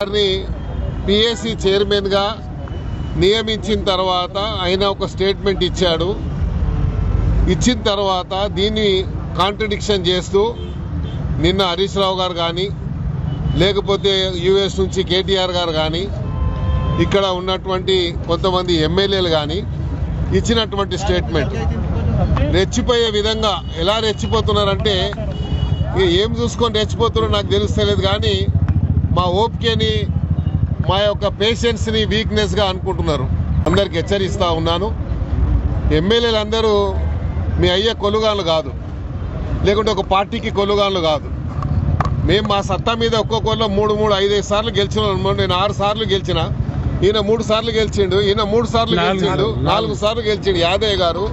గారిని పిఎస్సి చైర్మన్గా నియమించిన తర్వాత ఆయన ఒక స్టేట్మెంట్ ఇచ్చాడు. ఇచ్చిన తర్వాత దీన్ని కాంట్రడిక్షన్ చేస్తూ నిన్న హరీష్ రావు గారు కానీ లేకపోతే యుఎస్ నుంచి కేటీఆర్ గారు కానీ ఇక్కడ ఉన్నటువంటి కొంతమంది ఎమ్మెల్యేలు కానీ ఇచ్చినటువంటి స్టేట్మెంట్. రెచ్చిపోయే విధంగా ఎలా రెచ్చిపోతున్నారంటే ఏం చూసుకొని రెచ్చిపోతున్నారో నాకు తెలుస్తలేదు కానీ మా ఓపికని మా యొక్క పేషెన్స్ని వీక్నెస్గా అనుకుంటున్నారు. అందరికి హెచ్చరిస్తూ ఉన్నాను. ఎమ్మెల్యేలు అందరూ మీ అయ్యే కొలుగాళ్ళు కాదు. లేకుంటే ఒక పార్టీకి కొలుగాళ్ళు కాదు. మేము మా సత్తా మీద ఒక్కొక్కరిలో మూడు మూడు ఐదైదు సార్లు గెలిచిన నేను ఆరు సార్లు గెలిచిన. ఈయన మూడు సార్లు గెలిచిండు ఈయన మూడు సార్లు గెలిచిండు. నాలుగు. సార్లు గెలిచిండు యాదయ్య గారు.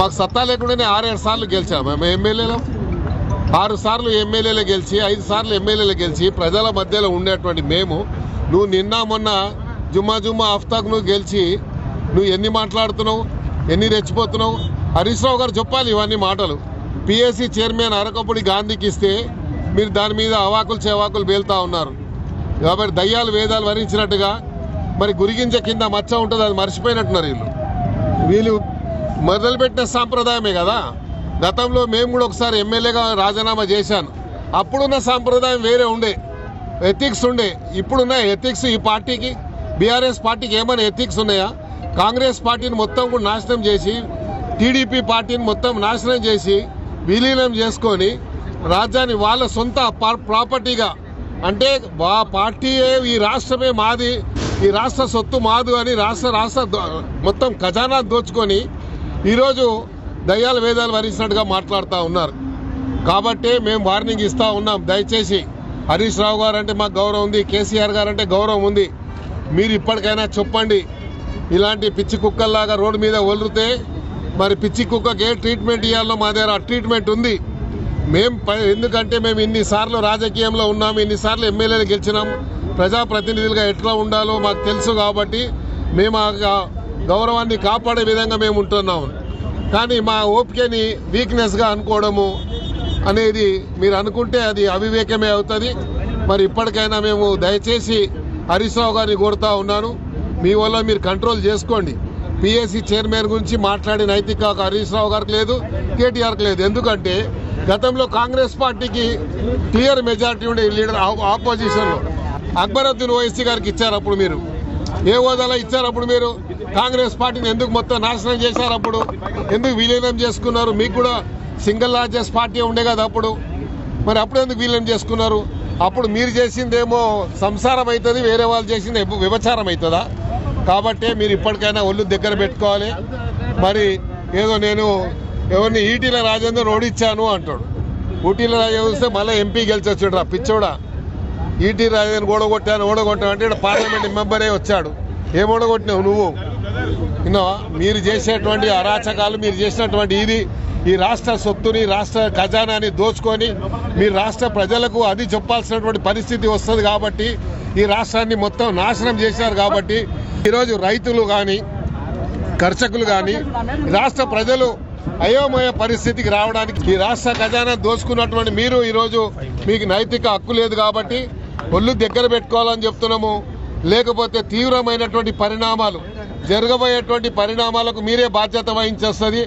మాకు సత్తా లేకుండానే ఆరేడు సార్లు గెలిచాము మేము ఎమ్మెల్యేలు. ఆరు సార్లు ఎమ్మెల్యేలు గెలిచి ఐదు సార్లు ఎమ్మెల్యేలు గెలిచి ప్రజల మధ్యలో ఉండేటువంటి మేము నువ్వు నిన్న మొన్న జుమ్మా జుమ్మా ఆఫ్తాక్ నువ్వు గెలిచి నువ్వు ఎన్ని మాట్లాడుతున్నావు ఎన్ని రెచ్చిపోతున్నావు? హరీష్ రావు గారు చెప్పాలి ఇవన్నీ మాటలు. పిఎస్సి చైర్మన్ అరకపుడి గాంధీకి ఇస్తే మీరు దాని మీద అవాకులు చేవాకులు పేలుతా ఉన్నారు. కాబట్టి దయ్యాలు వేదాలు వరించినట్టుగా మరి గురిగింజ కింద మచ్చ ఉంటుంది అది మర్చిపోయినట్టున్నారు వీళ్ళు. వీళ్ళు మొదలుపెట్టిన సాంప్రదాయమే కదా. గతంలో మేము కూడా ఒకసారి ఎమ్మెల్యేగా రాజీనామా చేశాను. అప్పుడున్న సాంప్రదాయం వేరే ఉండే. ఎథిక్స్ ఉండే. ఇప్పుడున్న ఎథిక్స్ ఈ పార్టీకి బీఆర్ఎస్ పార్టీకి ఏమైనా ఎథిక్స్ ఉన్నాయా? కాంగ్రెస్ పార్టీని మొత్తం కూడా నాశనం చేసి టీడీపీ పార్టీని మొత్తం నాశనం చేసి విలీనం చేసుకొని రాజ్యాన్ని వాళ్ళ సొంత ప్రాపర్టీగా అంటే మా పార్టీయే ఈ రాష్ట్రమే మాది ఈ రాష్ట్ర సొత్తు మాదు అని రాష్ట్ర రాష్ట్ర మొత్తం ఖజానా దోచుకొని ఈరోజు దయ్యాలు వేదాలు వరించినట్టుగా మాట్లాడుతూ ఉన్నారు. కాబట్టి మేము వార్నింగ్ ఇస్తూ ఉన్నాం. దయచేసి హరీష్ రావు గారు అంటే మాకు గౌరవం ఉంది కేసీఆర్ గారు అంటే గౌరవం ఉంది. మీరు ఇప్పటికైనా చెప్పండి. ఇలాంటి పిచ్చి కుక్కల్లాగా రోడ్డు మీద వదిలితే మరి పిచ్చి కుక్కకి ఏ ట్రీట్మెంట్ ఇవ్వాలో మా దగ్గర ఆ ట్రీట్మెంట్ ఉంది. మేం ప- ఎందుకంటే మేము ఇన్నిసార్లు రాజకీయంలో ఉన్నాం ఇన్నిసార్లు ఎమ్మెల్యేలు గెలిచినాం. ప్రజాప్రతినిధులుగా ఎట్లా ఉండాలో మాకు తెలుసు కాబట్టి మేము ఆ గౌరవాన్ని కాపాడే విధంగా మేము ఉంటున్నాము కానీ మా ఓపికని వీక్నెస్గా అనుకోవడము అనేది మీరు అనుకుంటే అది అవివేకమే అవుతుంది. మరి ఇప్పటికైనా మేము దయచేసి హరీష్ రావు గారిని కోరుతా ఉన్నాను. మీ వల్ల మీరు కంట్రోల్ చేసుకోండి. పిఎస్సి చైర్మన్ గురించి మాట్లాడే నైతిక హరీష్ రావు గారికి లేదు కేటీఆర్కి లేదు. ఎందుకంటే గతంలో కాంగ్రెస్ పార్టీకి క్లియర్ మెజారిటీ ఉండే లీడర్ ఆపోజిషన్లో అక్బరుద్దీన్ ఓవైసీ గారికి ఇచ్చారు అప్పుడు మీరు. ఏ హోదాలో ఇచ్చారు అప్పుడు మీరు? కాంగ్రెస్ పార్టీని ఎందుకు మొత్తం నాశనం చేశారు అప్పుడు? ఎందుకు విలీనం చేసుకున్నారు? మీకు కూడా సింగిల్ లార్జెస్ట్ పార్టీ ఉండే కదా అప్పుడు? మరి అప్పుడు ఎందుకు విలీనం చేసుకున్నారు? అప్పుడు మీరు చేసిందేమో సంసారం అవుతుంది వేరే వాళ్ళు చేసింది విభచారం అవుతుందా? కాబట్టి మీరు ఇప్పటికైనా ఒళ్ళు దగ్గర పెట్టుకోవాలి. మరి ఏదో నేను ఎవరిని ఈటీల రాజేందర్ ఓడిచ్చాను అంటాడు. ఊటీల రాజేందర్ వస్తే మళ్ళీ ఎంపీ గెలిచి వచ్చాడు రా పిచ్చోడా. ఈటీ రాజేందర్ ఓడగొట్టాను ఓడగొట్టాను అంటే ఈడ పార్లమెంట్ మెంబరే వచ్చాడు. ఏం ఓడగొట్టినావు నువ్వు? మీరు చేసేటువంటి అరాచకాలు మీరు చేసినటువంటి ఇది ఈ రాష్ట్ర సొత్తుని రాష్ట్ర ఖజానాని దోచుకొని మీ రాష్ట్ర ప్రజలకు అది చెప్పాల్సినటువంటి పరిస్థితి వస్తుంది కాబట్టి ఈ రాష్ట్రాన్ని మొత్తం నాశనం చేశారు కాబట్టి ఈరోజు రైతులు కానీ కర్షకులు కానీ రాష్ట్ర ప్రజలు అయోమయ పరిస్థితికి రావడానికి ఈ రాష్ట్ర ఖజానా దోచుకున్నటువంటి మీరు ఈరోజు మీకు నైతిక హక్కు లేదు కాబట్టి ఒళ్ళు దగ్గర పెట్టుకోవాలని చెప్తున్నాము. లేకపోతే తీవ్రమైనటువంటి పరిణామాలు జరగబోయేటువంటి పరిణామాలకు మీరే బాధ్యత వహించేస్తుంది.